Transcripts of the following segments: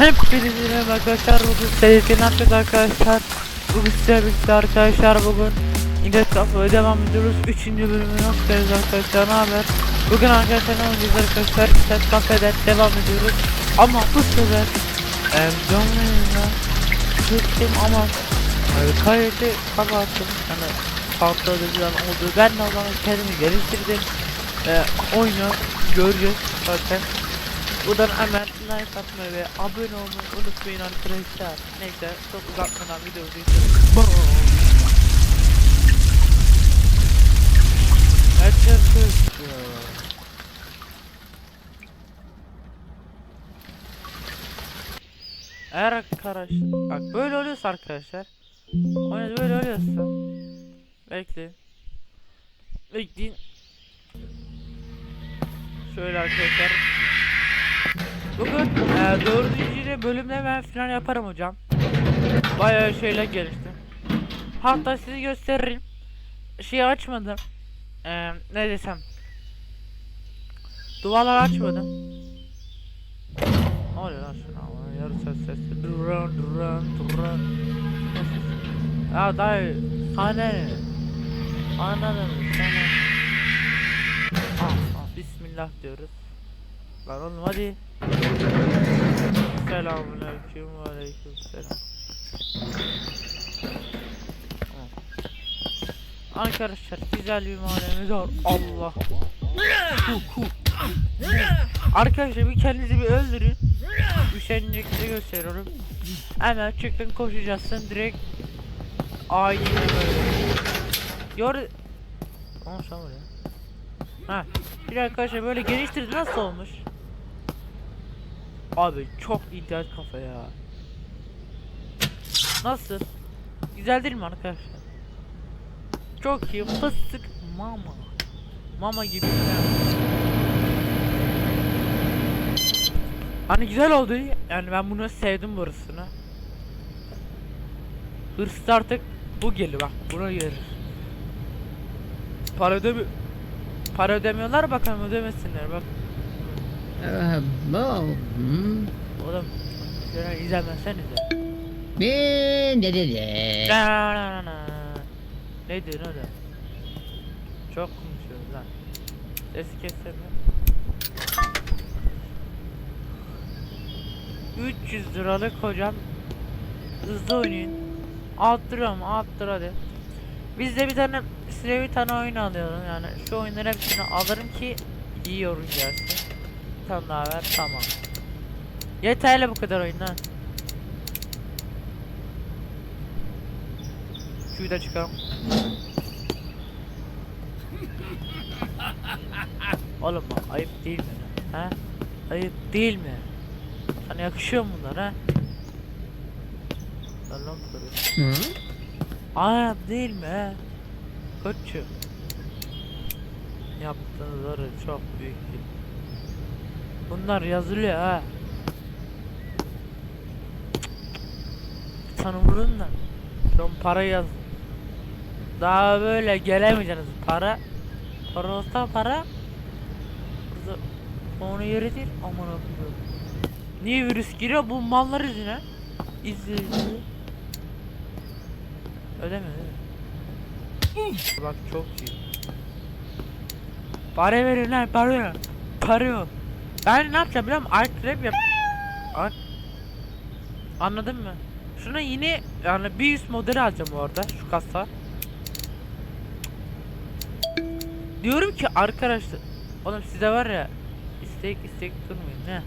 Hepinize merhaba arkadaşlar bugün sevgili yaptık arkadaşlar. Bugün size arkadaşlar bugün. İnternet kafaya devam ediyoruz. 3. bölümüne hoş geldiniz arkadaşlar. Ne haber? Bugün arkadaşlar ne oynayacağız arkadaşlar? İnternet kafede devam ediyoruz. Ama bu sefer e, yayında Çıktım ama e, Kaydı kapattım. Yani Farklı ödevler oldu. Ben de o zaman kendimi geliştirdim. E, Oyunu göreceğiz zaten Buradan hemen like atmayı ve abone olmayı unutmayın arkadaşlar. Neyse çok uzatmadan videoyu izleyelim. Arkadaşlar. Eğer arkadaş bak böyle oluyorsa arkadaşlar oyunda böyle oluyorsa bekleyin bekleyin şöyle arkadaşlar Bugün e, dördüncü bölümde ben final yaparım hocam. Bayağı şeyler gelişti. Hatta sizi gösteririm. Şeyi açmadım. E, ne desem. Duvarlar açmadım. Ne oluyor lan şuna yarı ses ses. Duran duran duran. Ya dayı sana ne? Anladın mı? Sana. Ah, ah, Bismillah diyoruz. Lan oğlum hadi. Selamünaleyküm ve aleykümselam. Tamam. Arkadaşlar güzel bir mahallemiz var. Allah. Arkadaşlar bir kendinizi bir öldürün. Üşenecekleri gösteriyorum. Hemen çıktın koşacaksın direkt. Aynen böyle. Yor. Tamam sen ya. Ha. Bir arkadaşlar böyle geliştirdi nasıl olmuş? Abi çok internet kafa ya. Nasıl? Güzel değil mi arkadaşlar? Çok iyi fıstık mama. Mama gibi. Hani güzel oldu yani ben bunu sevdim burasını. Hırsız artık bu geliyor bak buna gelir. Para ödemi Para ödemiyorlar bakalım ödemesinler bak. Ee. Oğlum şöyle izlemesenize. Bir de de de. Na na na na. Ne diyorsun öyle? Çok konuşuyoruz lan. Sesi ya. 300 liralık hocam. Hızlı oynayın. Arttırıyorum arttır hadi. Biz de bir tane size bir tane oyun alıyorum yani şu oyunları hepsini alırım ki iyi. Bir tane daha ver tamam. Yeterli bu kadar oyun. Şuyu da çıkalım. Oğlum bak, ayıp değil mi? Ha? Ayıp değil mi? Sana yakışıyor mu bunlar ha? Lan lan. Hı? Ayıp değil mi ha? Koçum. Yaptığınızları çok büyük. değil. Bunlar yazılıyor ha. Vurun da. Son para yaz. Daha böyle gelemeyeceksiniz. Para. Para olsa para. Burada onu yeri değil. Aman Allah'ım. Niye virüs giriyor? Bu mallar yüzüne. İzleyici. Değil mi? Bak çok iyi. Para verin lan para. Para. Ben ne yapacağım biliyor musun? Arkrep yap. An Anladın mı? Şuna yine yani bir üst modeli alacağım orada şu kasa. Diyorum ki arkadaşlar Oğlum size var ya istek istek durmayın ne?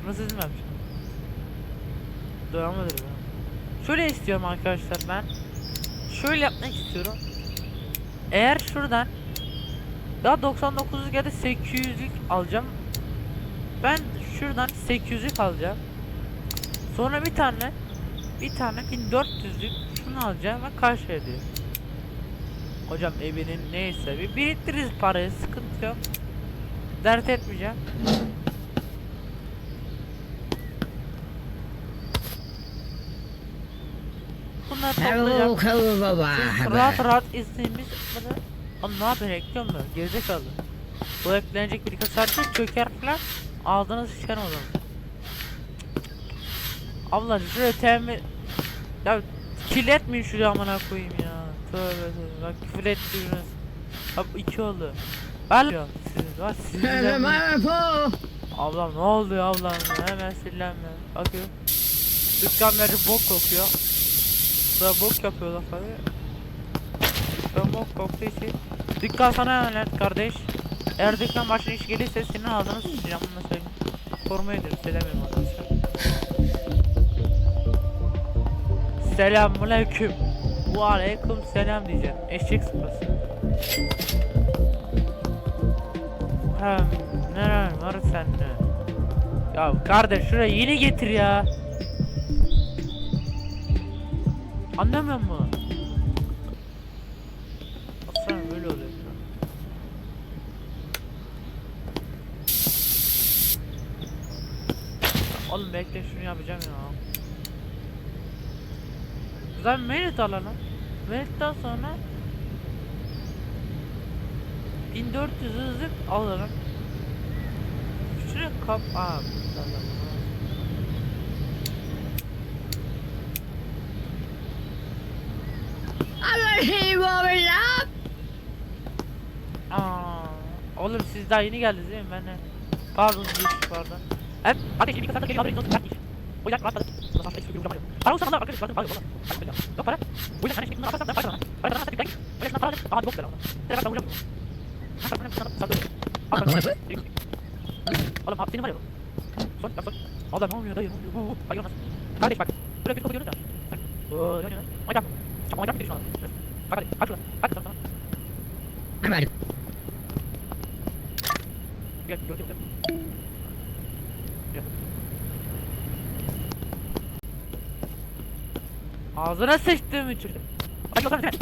Sınırsız mı yapacağım? Doyamadır ben. Şöyle istiyorum arkadaşlar ben. Şöyle yapmak istiyorum. Eğer şuradan ya 99'luk ya da 800'lük alacağım. Ben şuradan 800'lük alacağım. Sonra bir tane bir tane 1400'lük şunu alacağım ve karşı ediyor. Hocam evinin neyse bir biriktiririz parayı sıkıntı yok. Dert etmeyeceğim. Bunları toplayacağım. Siz rahat rahat bunu. Oğlum ne yapıyorsun ekliyor mu? Gerizekalı. Bu eklenecek birkaç saatte çöker falan. Ağzınız şişen o zaman. Abla şuraya temin... Ya kirletmeyin şuraya amına koyayım ya. Tövbe tövbe. Bak küfür ettiniz. Bak iki oldu. Ben var siz Hemen po. Ablam ne oldu ya ablam ya? hemen sinirlenme. Bakıyor. Dükkan bok kokuyor. Burada bok yapıyorlar tabii. Bok koktuğu için. Dükkan sana emanet kardeş. Eğer dükkan başına iş gelirse senin ağzını sıçacağım bunu söyleyeyim. Koruma ediyorum söylemiyorum arkadaşlar. Selamünaleyküm. Bu aleyküm selam diyeceğim. Eşek sıpası. Hem neren var sende? Ya kardeş şuraya yeni getir ya. Anlamıyor mu? Baksana böyle oluyor. Oğlum bekle şunu yapacağım ya. Güzel menüt alalım. Menütten sonra 1400 hızlık alırım. Şuraya kap... Aa. Aa, oğlum siz daha yeni geldiniz değil mi? Ben de... Pardon, pardon. Hep, hadi şimdi kasada geliyor haberiniz olsun. Bırak iş. O yüzden rahatladım. Bundan sonra hiçbir uygulama yok. Para olsa Allah arkadaş vardı. Para yok. Para yok. Yok para. O yüzden hani şimdi bunları yaparsan para kazanır. Para kazanırsa bir denk. Öyle para alır. Aa, bok ver ama. Direkt ben uğraşmıyorum. Ha, sana sana sana sana Al, Ama bak. Oğlum abi senin var ya. Son, yap son. Allah ne oluyor dayı? Ne oluyor? Bu, bu. Hayır olmaz. Kardeş bak. Böyle kötü kokuyoruz ya. Bak. Oo, ne oluyor? Oynayacağım. Çabuk oynayacağım bir şu an. Bak hadi. Bak şurada. Bak sana. Hemen. Gel, gel, gel, gel. Gel. Ağzına sıçtığımı çocuk. Hadi bakalım hemen.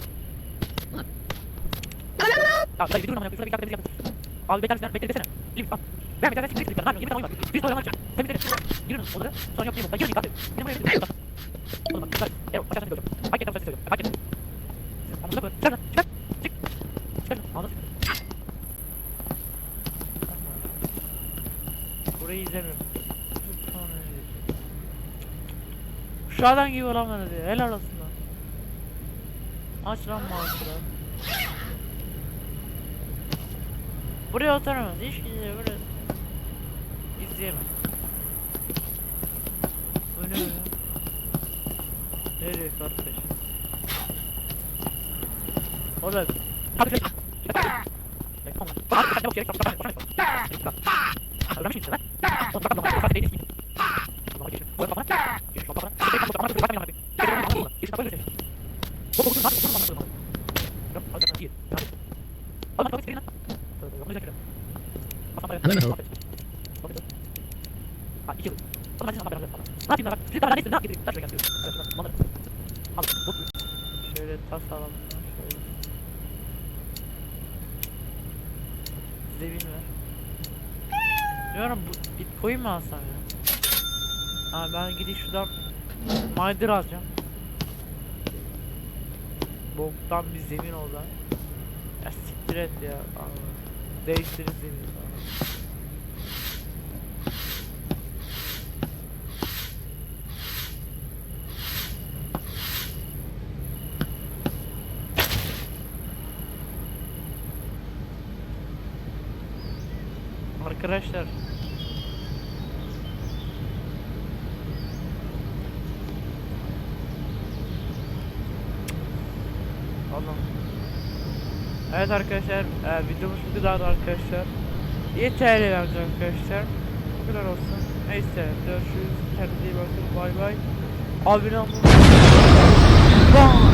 Ya dayı bir durun amına koyayım. Şurada bir dakika bir dakika. Abi bekler misin? Bekle desene. Limit al. Ben bir tane siktir siktir. Lan yemin oyun var. Bir sonra oynamak için. Temizlerim. Girin odaya. Sonra yok yemin. Girin yıkatı. Benim buraya girin. Oğlum bak. Güzel. Evet. Aşağısını göreceğim. Bak yeter. Aşağısını göreceğim. Bak yeter. Amına koyayım. Çıkar lan. Çıkar. Çık. Çıkar lan. Ağzına sıçtım. Burayı izlemiyorum. Şu adam gibi olamadı diyor. Helal olsun lan. Aç lan mouse'u Buraya oturamaz. Hiç kimse buraya izleyemez. Bu ne öyle? Nereye kardeş? Oğlum. Hadi Şöyle tas alalım. Şöyle. Zemin ver. Diyorum bu bitcoin mi alsam ya? Ha ben gideyim şuradan miner alacağım. Boktan bir zemin oldu. Ya siktir et ya. Değiştirin zemin falan. Arkadaşlar. Oğlum. Evet arkadaşlar e, videomuz bu kadar arkadaşlar. TL verdi arkadaşlar. Bu kadar olsun. Neyse görüşürüz. Kendinize iyi bakın. Bay bay. Abone olmayı Bye